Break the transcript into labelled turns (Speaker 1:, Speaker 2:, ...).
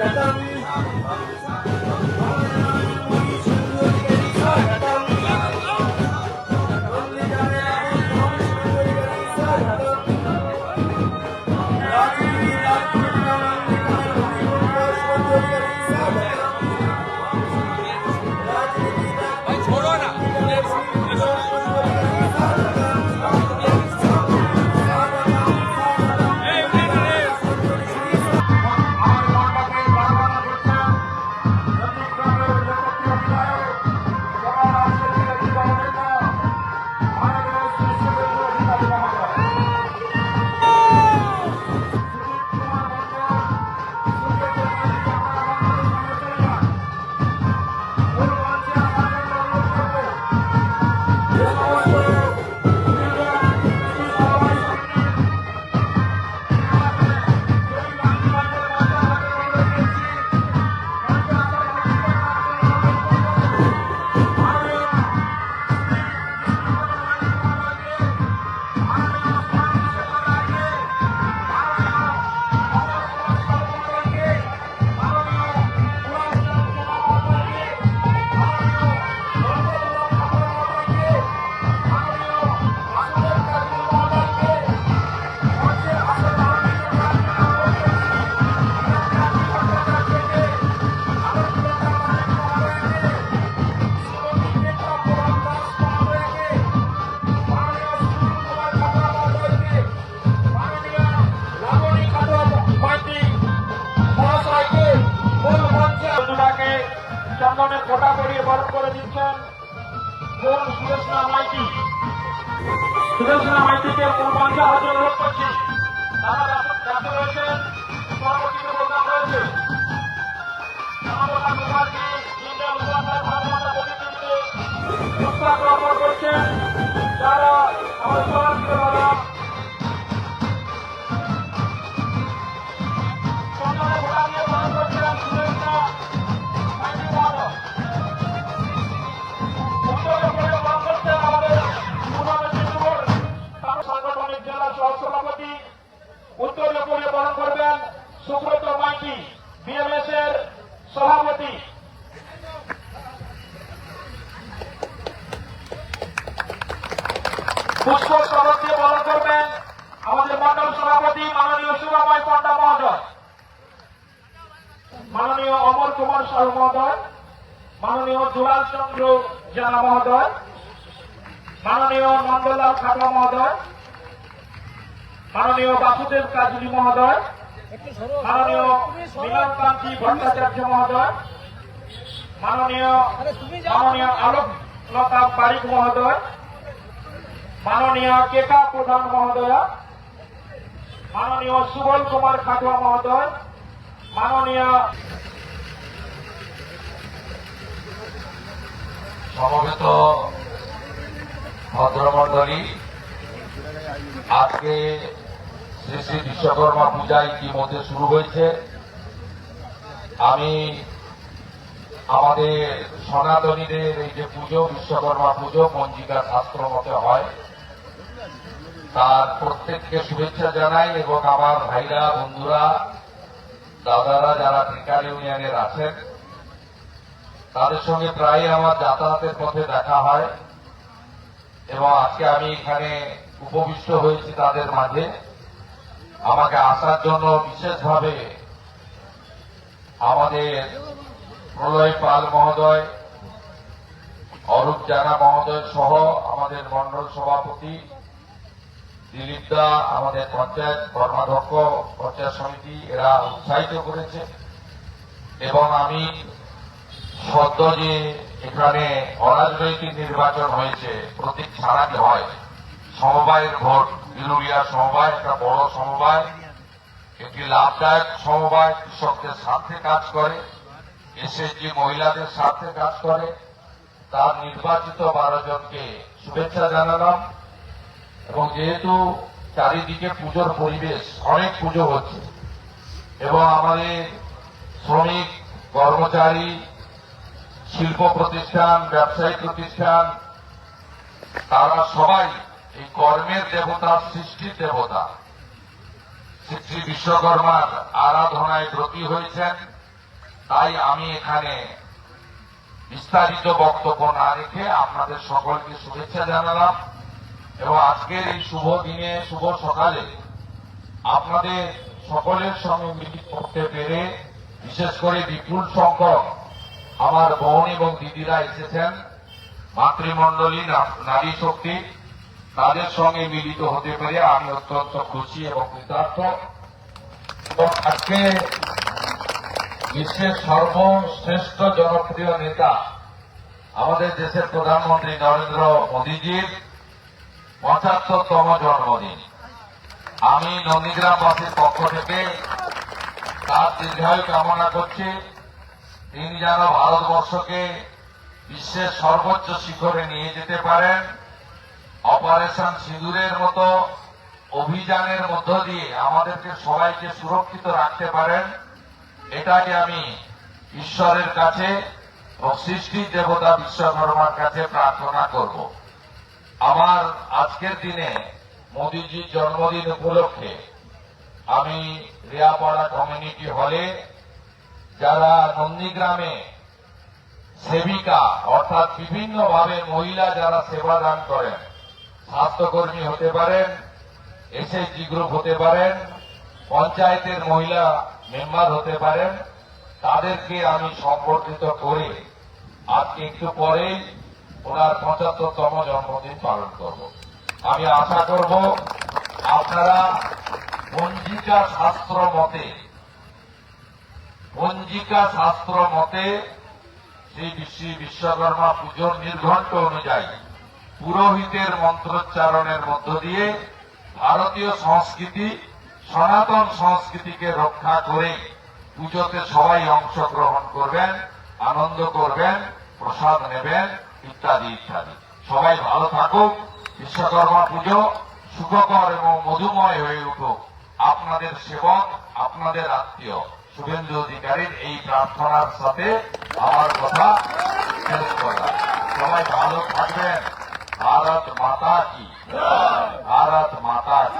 Speaker 1: Thank you. চন্দনের কোটা পরিয়ে বরণ করে দিচ্ছেন। কোন সুরেশনা মাইতি সুরেশনা মাইতিকে কোন মঞ্চে অনুরোধ করছি। তারা রয়েছে। মাননীয় অমর কুমার সাহু মহোদয়, মাননীয় দুলাল চন্দ্র জানা মহোদয়, মাননীয় নন্দলাল খাটুয়া মহোদয়, মাননীয় বাসুদেব কাজলি মহোদয়, মাননীয় মিলন কান্তি ভট্টাচার্য মহোদয়, মাননীয় মাননীয় আলোক লতা পারিক মহোদয়, মাননীয় কেকা প্রধান মহোদয়, মাননীয় সুবল কুমার খাটুয়া মহোদয়
Speaker 2: সমবেত ভদ্রমণ্ডলী আজকে শ্রী শ্রী বিশ্বকর্মা পূজা ইতিমধ্যে শুরু হয়েছে। আমি আমাদের সনাতনীদের এই যে পুজো, বিশ্বকর্মা পুজো পঞ্জিকা শাস্ত্র মতে হয়। তার প্রত্যেককে শুভেচ্ছা জানাই এবং আমার ভাইরা, বন্ধুরা দাদারা যারা টিকার ইউনিয়নের আছেন তাদের সঙ্গে প্রায় আমার যাতায়াতের পথে দেখা হয় এবং আজকে আমি এখানে উপবিষ্ট হয়েছি তাদের মাঝে। আমাকে আসার জন্য বিশেষভাবে আমাদের প্রলয় পাল মহোদয়, অরূপ জানা মহোদয় সহ আমাদের মন্ডল সভাপতি দিলীপ দা আমাদের পঞ্চায়েত কর্মাধ্যক্ষ, পঞ্চায়েত সমিতি, এরা উৎসাহিত করেছে। এবং আমি সদ্য যে এখানে অরাজনৈতিক নির্বাচন হয়েছে, প্রতীক ছাড়াতে হয়? সমবায়ের ভোট বিলুরিয়া সমবায়, একটা বড় সমবায়, একটি লাভদায়ক সমবায়, কৃষকদের স্বার্থে কাজ করে, এসএসজি মহিলাদের স্বার্থে কাজ করে। তার নির্বাচিত বারো জনকে শুভেচ্ছা জানালাম। এবং যেহেতু চারিদিকে পুজোর পরিবেশ, অনেক পুজো হচ্ছে। এবং আমাদের শ্রমিক, কর্মচারী, শিল্প প্রতিষ্ঠান, ব্যবসায়িক প্রতিষ্ঠান, তারা সবাই এই কর্মের দেবতা, সৃষ্টির দেবতা। শ্রী বিশ্বকর্মার আরাধনায় ব্রতী হয়েছেন। তাই আমি এখানে বিস্তারিত বক্তব্য না রেখে আপনাদের সকলকে শুভেচ্ছা জানালাম। এবং আজকের এই শুভ দিনে, শুভ সকালে আপনাদের সকলের সঙ্গে মিলিত করতে পেরে, বিশেষ করে বিপুল সংখ্যক আমার বোন এবং দিদিরা এসেছেন, মাতৃমণ্ডলী নারী শক্তি, তাদের সঙ্গে মিলিত হতে পেরে আমি অত্যন্ত খুশি এবং কৃতার্থ। এবং আজকে বিশ্বের সর্বশ্রেষ্ঠ জনপ্রিয় নেতা আমাদের দেশের প্রধানমন্ত্রী নরেন্দ্র মোদীজির পঁচাত্তরতম জন্মদিন। আমি নন্দীগ্রামবাসীর পক্ষ থেকে তার দীর্ঘায়ু কামনা করছি। তিনি যেন ভারতবর্ষকে বিশ্বের সর্বোচ্চ শিখরে নিয়ে যেতে পারেন। অপারেশন সিঁদুরের মতো, অভিযানের মধ্য দিয়ে আমাদেরকে সবাইকে সুরক্ষিত রাখতে পারেন। এটাই আমি ঈশ্বরের কাছে ও সৃষ্টির দেবতা বিশ্বকর্মার কাছে প্রার্থনা করব। আমার আজকের দিনে মোদীজির জন্মদিন উপলক্ষে আমি রিয়াপাড়া কমিউনিটি হলে যারা নন্দীগ্রামে সেবিকা, অর্থাৎ বিভিন্নভাবে মহিলা যারা সেবা দান করেন, স্বাস্থ্যকর্মী হতে পারেন এসএসজি গ্রুপ হতে পারেন, পঞ্চায়েতের মহিলা মেম্বার হতে পারেন, তাদেরকে আমি সম্বর্ধিত করে আজকে একটু পরেই ওনার পঁচাত্তরতম জন্মদিন পালন করব। আমি আশা করব আপনারা পঞ্জিকা শাস্ত্র মতে পঞ্জিকা শাস্ত্র মতে সেই বিশ্ব বিশ্বকর্মা পুজোর নির্ঘণ্ট অনুযায়ী পুরোহিতের মন্ত্রোচ্চারণের মধ্য দিয়ে ভারতীয় সংস্কৃতি, সনাতন সংস্কৃতিকে রক্ষা করে পুজোতে সবাই অংশগ্রহণ করবেন, আনন্দ করবেন, প্রসাদ নেবেন ইত্যাদি ইত্যাদি। সবাই ভালো থাকুক বিশ্বকর্মা পুজো সুখকর এবং মধুময় হয়ে উঠুক। আপনাদের সেবক, আপনাদের আত্মীয়। শুভেন্দু অধিকারীর এই প্রার্থনার সাথে আমার কথা শেষ করা। সবাই ভালো থাকবেন। ভারত মাতা কি? ভারত মাতা কি?